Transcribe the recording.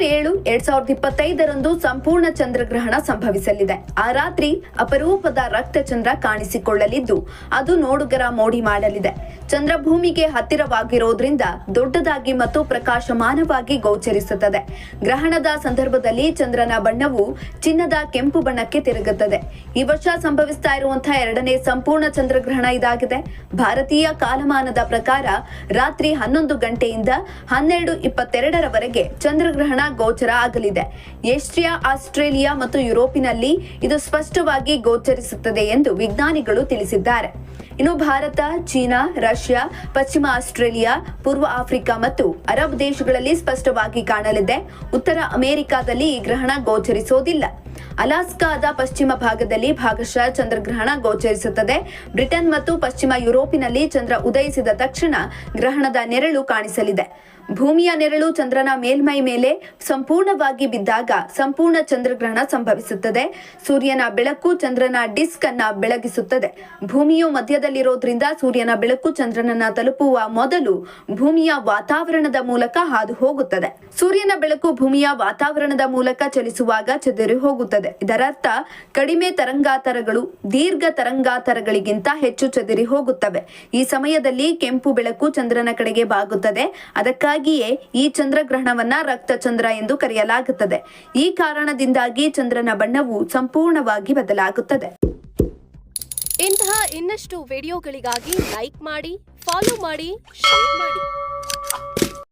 November ಏಳು ಎರಡ್ ಸಾವಿರದ ಇಪ್ಪತ್ತೈದರಂದು ಸಂಪೂರ್ಣ ಚಂದ್ರಗ್ರಹಣ ಸಂಭವಿಸಲಿದೆ. ಆ ರಾತ್ರಿ ಅಪರೂಪದ ರಕ್ತ ಚಂದ್ರ ಕಾಣಿಸಿಕೊಳ್ಳಲಿದ್ದು, ಅದು ನೋಡುಗರ ಮೋಡಿ ಮಾಡಲಿದೆ. ಚಂದ್ರ ಭೂಮಿಗೆ ಹತ್ತಿರವಾಗಿರೋದ್ರಿಂದ ದೊಡ್ಡದಾಗಿ ಮತ್ತು ಪ್ರಕಾಶಮಾನವಾಗಿ ಗೋಚರಿಸುತ್ತದೆ. ಗ್ರಹಣದ ಸಂದರ್ಭದಲ್ಲಿ ಚಂದ್ರನ ಬಣ್ಣವು ಚಿನ್ನದ ಕೆಂಪು ಬಣ್ಣಕ್ಕೆ ತಿರುಗುತ್ತದೆ. ಈ ವರ್ಷ ಸಂಭವಿಸ್ತಾ ಇರುವಂತಹ ಎರಡನೇ ಸಂಪೂರ್ಣ ಚಂದ್ರಗ್ರಹಣ ಇದಾಗಿದೆ. ಭಾರತೀಯ ಕಾಲಮಾನದ ಪ್ರಕಾರ ರಾತ್ರಿ ಹನ್ನೊಂದು ಗಂಟೆಯಿಂದ ಹನ್ನೆರಡು ಇಪ್ಪತ್ತೆರಡರವರೆಗೆ ಚಂದ್ರಗ್ರಹಣ ಗೋಚರ ಆಗಲಿದೆ. ಏಷ್ಯಾ, ಆಸ್ಟ್ರೇಲಿಯಾ ಮತ್ತು ಯುರೋಪಿನಲ್ಲಿ ಇದು ಸ್ಪಷ್ಟವಾಗಿ ಗೋಚರಿಸುತ್ತದೆ ಎಂದು ವಿಜ್ಞಾನಿಗಳು ತಿಳಿಸಿದ್ದಾರೆ. ಇನ್ನು ಭಾರತ, ಚೀನಾ, ರಷ್ಯಾ, ಪಶ್ಚಿಮ ಆಸ್ಟ್ರೇಲಿಯಾ, ಪೂರ್ವ ಆಫ್ರಿಕಾ ಮತ್ತು ಅರಬ್ ದೇಶಗಳಲ್ಲಿ ಸ್ಪಷ್ಟವಾಗಿ ಕಾಣಲಿದೆ. ಉತ್ತರ ಅಮೆರಿಕಾದಲ್ಲಿ ಈ ಗ್ರಹಣ ಗೋಚರಿಸೋದಿಲ್ಲ. ಅಲಾಸ್ಕಾದ ಪಶ್ಚಿಮ ಭಾಗದಲ್ಲಿ ಭಾಗಶಃ ಚಂದ್ರಗ್ರಹಣ ಗೋಚರಿಸುತ್ತದೆ. ಬ್ರಿಟನ್ ಮತ್ತು ಪಶ್ಚಿಮ ಯುರೋಪಿನಲ್ಲಿ ಚಂದ್ರ ಉದಯಿಸಿದ ತಕ್ಷಣ ಗ್ರಹಣದ ನೆರಳು ಕಾಣಿಸಲಿದೆ. ಭೂಮಿಯ ನೆರಳು ಚಂದ್ರನ ಮೇಲ್ಮೈ ಮೇಲೆ ಸಂಪೂರ್ಣವಾಗಿ ಬಿದ್ದಾಗ ಸಂಪೂರ್ಣ ಚಂದ್ರಗ್ರಹಣ ಸಂಭವಿಸುತ್ತದೆ. ಸೂರ್ಯನ ಬೆಳಕು ಚಂದ್ರನ ಡಿಸ್ಕ್ ಅನ್ನ ಬೆಳಗಿಸುತ್ತದೆ. ಭೂಮಿಯು ಮಧ್ಯದಲ್ಲಿರೋದ್ರಿಂದ ಸೂರ್ಯನ ಬೆಳಕು ಚಂದ್ರನನ್ನ ತಲುಪುವ ಮೊದಲು ಭೂಮಿಯ ವಾತಾವರಣದ ಮೂಲಕ ಹಾದು ಹೋಗುತ್ತದೆ. ಸೂರ್ಯನ ಬೆಳಕು ಭೂಮಿಯ ವಾತಾವರಣದ ಮೂಲಕ ಚಲಿಸುವಾಗ ಚದುರಿ ಹೋಗುತ್ತದೆ. ಇದರರ್ಥ, ಕಡಿಮೆ ತರಂಗಾತರಗಳು ದೀರ್ಘ ತರಂಗಾತರಗಳಿಗಿಂತ ಹೆಚ್ಚು ಚದುರಿ ಹೋಗುತ್ತವೆ. ಈ ಸಮಯದಲ್ಲಿ ಕೆಂಪು ಬೆಳಕು ಚಂದ್ರನ ಕಡೆಗೆ ಬಾಗುತ್ತದೆ. ಅದಕ್ಕಾಗಿಯೇ ಈ ಚಂದ್ರಗ್ರಹಣವನ್ನ ರಕ್ತಚಂದ್ರ ಎಂದು ಕರೆಯಲಾಗುತ್ತದೆ. ಈ ಕಾರಣದಿಂದಾಗಿ ಚಂದ್ರನ ಬಣ್ಣವು ಸಂಪೂರ್ಣವಾಗಿ ಬದಲಾಗುತ್ತದೆ. ಇಂತಹ ಇನ್ನಷ್ಟು ವಿಡಿಯೋಗಳಿಗಾಗಿ ಲೈಕ್ ಮಾಡಿ, ಫಾಲೋ ಮಾಡಿ, ಶೇರ್ ಮಾಡಿ.